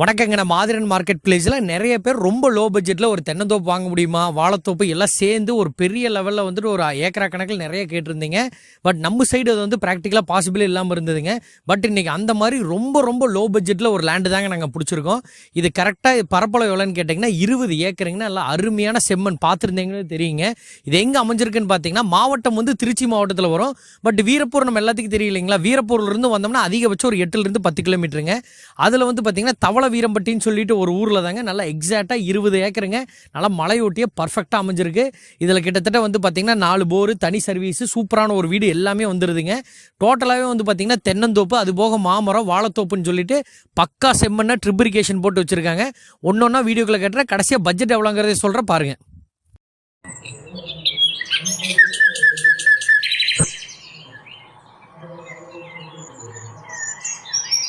வணக்கங்க நம்ம மாதிரன் மார்க்கெட் பிளேஸில் நிறைய பேர் ரொம்ப லோ பட்ஜெட்டில் ஒரு தென்னந்தோப்பு வாங்க முடியுமா வாழைத்தோப்பு எல்லாம் சேர்ந்து ஒரு பெரிய லெவலில் வந்துட்டு ஒரு ஏக்கரா கணக்கில் நிறைய கேட்டிருந்தீங்க. பட் நம்ம சைடு அது வந்து ப்ராக்டிக்கலாக பாசிபிள் இல்லாமல் இருந்ததுங்க. பட் இன்றைக்கி அந்த மாதிரி ரொம்ப ரொம்ப லோ பட்ஜெட்டில் ஒரு லேண்டு தாங்க நாங்கள் பிடிச்சிருக்கோம். இது கரெக்டாக பரப்பளவு எவ்வளோன்னு கேட்டிங்கன்னா இருபது ஏக்கருங்கன்னா நல்லா அருமையான செம்மண் பார்த்துருந்தீங்கன்னு தெரியுங்க. இது எங்கே அமைஞ்சிருக்குன்னு பார்த்தீங்கன்னா மாவட்டம் வந்து திருச்சி மாவட்டத்தில் வரும். பட் வீரப்பூர் நம்ம எல்லாத்துக்கும் தெரியலைங்களா? வீரப்பூர்லேருந்து வந்தோம்னா அதிகபட்சம் ஒரு எட்டுலேருந்து பத்து கிலோமீட்டருங்க அதில் வந்து பார்த்தீங்கன்னா தவளை வீரம்பட்டின்னு சொல்லிட்டு ஒரு ஊரில் தாங்க. நல்லா எக்ஸாக்டாக இருபது ஏக்கருங்க. நல்லா மலையொட்டியே பர்ஃபெக்டாக அமைஞ்சிருக்கு. இதில் கிட்டத்தட்ட வந்து பார்த்தீங்கன்னா நாலு போர் தனி சர்வீஸு சூப்பரான ஒரு வீடு எல்லாமே வந்துடுதுங்க டோட்டலாகவே வந்து பார்த்தீங்கன்னா தென்னந்தோப்பு அது போக மாமரம் வாழைத்தோப்புன்னு சொல்லிட்டு பக்கா செம்மண்ணாக ட்ரிப்ரிகேஷன் போட்டு வச்சுருக்காங்க. ஒன்று ஒன்றா வீடியோக்களை கேட்டுற கடைசியாக பட்ஜெட் எவ்வளோங்கிறதே சொல்கிறேன் பாருங்கள்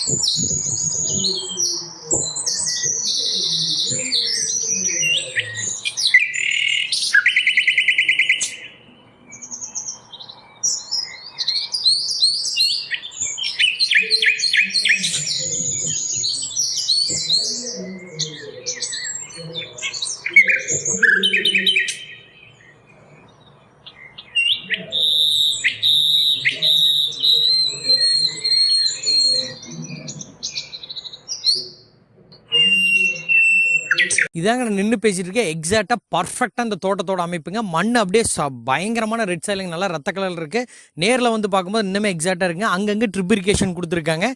Thank you. இதாங்க நான் நின்று பேசிட்டு இருக்கேன் எக்ஸாக்டா பர்ஃபெக்டா இந்த தோட்டத்தோட அமைப்புங்க. மண் அப்படியே ச பயங்கரமான ரெட் சைலிங் நல்லா ரத்த கலர் இருக்குது நேரில் வந்து பார்க்கும்போது இன்னுமே எக்ஸாக்டா இருக்குங்க. அங்கங்கே ட்ரிப்ரிகேஷன் கொடுத்துருக்காங்க.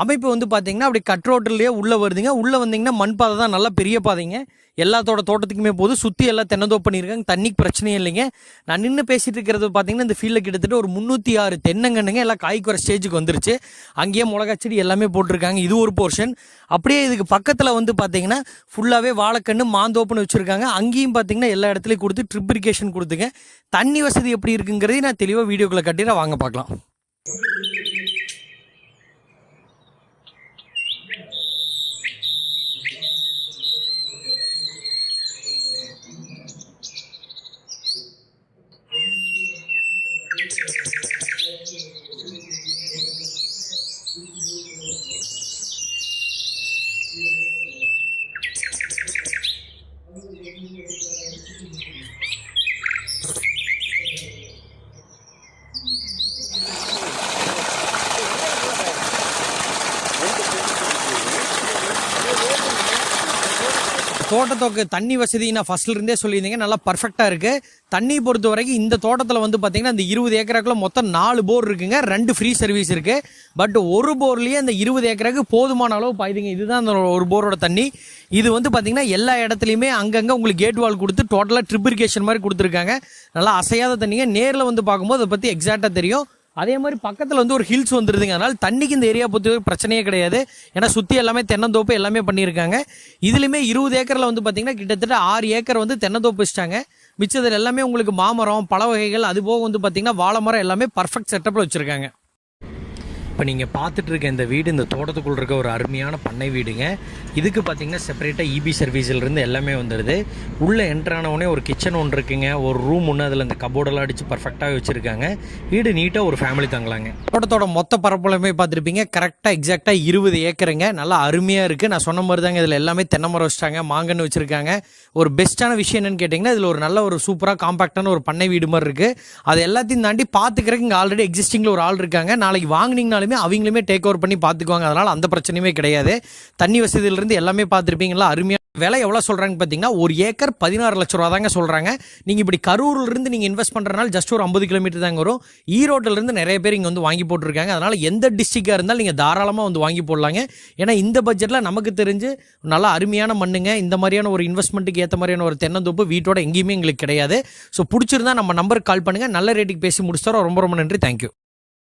அமைப்பு வந்து பார்த்தீங்கன்னா அப்படி கட் ரோட்டிலேயே உள்ளே வருதுங்க. உள்ளே வந்தீங்கன்னா மண் பாதை தான் நல்லா பெரிய பாதைங்க. எல்லாத்தோட தோட்டத்துக்குமே போது சுற்றி எல்லாம் தென்னந்தோப்பு பண்ணியிருக்காங்க. தண்ணிக்கு பிரச்சனையே இல்லைங்க. நான் நின்று பேசிட்டு இருக்கிறது பார்த்தீங்கன்னா இந்த ஃபீல்டில் கிட்டத்தட்ட ஒரு முந்நூற்றி ஆறு தென்னங்கண்ணுங்க எல்லாம் காய்க்குற ஸ்டேஜுக்கு வந்துருச்சு. அங்கேயே மிளகா செடி எல்லாமே போட்டிருக்காங்க. இது ஒரு போர்ஷன் அப்படியே இதுக்கு பக்கத்தில் வந்து பார்த்தீங்கன்னா ஃபுல்லாகவே வாழைக்கன்று மாந்தோப்புன்னு வச்சுருக்காங்க. அங்கேயும் பார்த்தீங்கன்னா எல்லா இடத்துலையும் கொடுத்து ட்ரிப் இரிகேஷன் கொடுத்துங்க. தண்ணி வசதி எப்படி இருக்குங்கிறதையும் நான் தெளிவாக வீடியோக்குள்ளே கட்டிட வாங்க பார்க்கலாம். தோட்டத்தோக்கு தண்ணி வசதி நான் ஃபர்ஸ்ட்ல இருந்தே சொல்லியிருந்தீங்க. நல்லா பர்ஃபெக்டாக இருக்குது தண்ணி பொறுத்த வரைக்கும் இந்த தோட்டத்தில் வந்து பார்த்தீங்கன்னா இந்த இருபது ஏக்கராக்குள்ள மொத்தம் நாலு போர் இருக்குங்க. ரெண்டு ஃப்ரீ சர்வீஸ் இருக்குது பட் ஒரு போர்லேயே அந்த இருபது ஏக்கராக்கு போதுமான அளவு பாயுதுங்க. இதுதான் அந்த ஒரு போரோட தண்ணி. இது வந்து பார்த்தீங்கன்னா எல்லா இடத்துலையுமே அங்கங்கே உங்களுக்கு கேட் வால் கொடுத்து டோட்டலாக ட்ரிபிரிகேஷன் மாதிரி கொடுத்துருக்காங்க. நல்லா அசையாத தண்ணிங்க. நேரில் வந்து பார்க்கும்போது அதை பற்றி எக்ஸாக்டாக தெரியும். அதே மாதிரி பக்கத்தில் வந்து ஒரு ஹில்ஸ் வந்துருதுங்க. அதனால் தண்ணிக்கு இந்த ஏரியா பொறுத்த பிரச்சனையே கிடையாது. ஏன்னா சுற்றி எல்லாமே தென்னந்தோப்பு எல்லாமே பண்ணியிருக்காங்க. இதுலேயுமே இருபது ஏக்கரில் வந்து பார்த்திங்கன்னா கிட்டத்தட்ட ஆறு ஏக்கர் வந்து தென்னந்தோப்பு வச்சிட்டாங்க. மிச்சத்தில் எல்லாமே உங்களுக்கு மாமரம் பழ வகைகள் அது போக வந்து பார்த்திங்கன்னா வாழை மரம் எல்லாமே பர்ஃபெக்ட் செட்டப்பில் வச்சுருக்காங்க. இப்போ நீங்கள் பார்த்துட்டு இருக்க இந்த வீடு இந்த தோட்டத்துக்குள்ளே இருக்க ஒரு அருமையான பண்ணை வீடுங்க. இதுக்கு பார்த்தீங்கன்னா செப்பரேட்டாக இபி சர்வீஸிலிருந்து எல்லாமே வந்துடுது உள்ளே என்ட்ரானவுடனே ஒரு கிச்சன் ஒன்று இருக்குங்க. ஒரு ரூம் ஒன்று அதில் இந்த கபோர்டெல்லாம் அடித்து பர்ஃபெக்டாக வச்சுருக்காங்க. வீடு நீட்டாக ஒரு ஃபேமிலி தங்கலாங்க. தோட்டத்தோட மொத்த பரப்பளமே பார்த்துருப்பீங்க. கரெக்டாக எக்ஸாக்டாக இருபது ஏக்கருங்க. நல்லா அருமையாக இருக்குது நான் சொன்ன மாதிரி தாங்க இதில் எல்லாமே தென்னை மரம் வச்சிட்டாங்க மாங்கன்னு வச்சுருக்காங்க. ஒரு பெஸ்ட்டான விஷயம் என்னென்னு கேட்டிங்கன்னா இதில் ஒரு நல்ல ஒரு சூப்பராக காம்பாக்டான ஒரு பண்ணை வீடு மாதிரி இருக்குது அது எல்லாத்தையும் தாண்டி பார்த்துக்கிறதுக்கு இங்கே ஆல்ரெடி எக்ஸிஸ்டிங்கில் ஒரு ஆள் இருக்காங்க. நாளைக்கு வாங்கினீங்கனாலுமே அவங்களுமே டேக் ஓவர் பண்ணி பார்த்துக்குவாங்க. அதனால் அந்த பிரச்சனையுமே கிடையாது. தண்ணி வசதியிலேருந்து எல்லாமே பார்த்துருப்பீங்களா? அருமையாக விலை எவ்வளோ சொல்கிறாங்க பார்த்தீங்கன்னா ஒரு ஏக்கர் பதினாறு லட்ச ரூபா தாங்க சொல்கிறாங்க நீங்கள் இப்படி கரூர்லேருந்து நீங்கள் இன்வெஸ்ட் பண்ணுறதுனால ஜஸ்ட் ஒரு ஐம்பது கிலோமீட்டர் தாங்க வரும். ஈரோட்டிலேருந்து நிறைய பேர் இங்கே வந்து வாங்கி போட்டிருக்காங்க. அதனால் எந்த டிஸ்ட்ரிக்டாக இருந்தாலும் நீங்கள் தாராளமாக வந்து வாங்கி போடலாங்க. ஏன்னா இந்த பட்ஜெட்டில் நமக்கு தெரிஞ்சு நல்லா அருமையான மண்ணுங்க இந்த மாதிரியான ஒரு இன்வெஸ்ட்மெண்ட்டுக்கு ஏற்ற மாதிரியான ஒரு தென்னந்தோப்பு வீட்டோட எங்கேயுமே எங்களுக்கு கிடையாது. ஸோ பிடிச்சிருந்தா நம்ம நம்பருக்கு கால் பண்ணுங்கள் நல்ல ரேட்டுக்கு பேசி முடிச்சுத்தரோம் ரொம்ப ரொம்ப நன்றி. தேங்க்யூ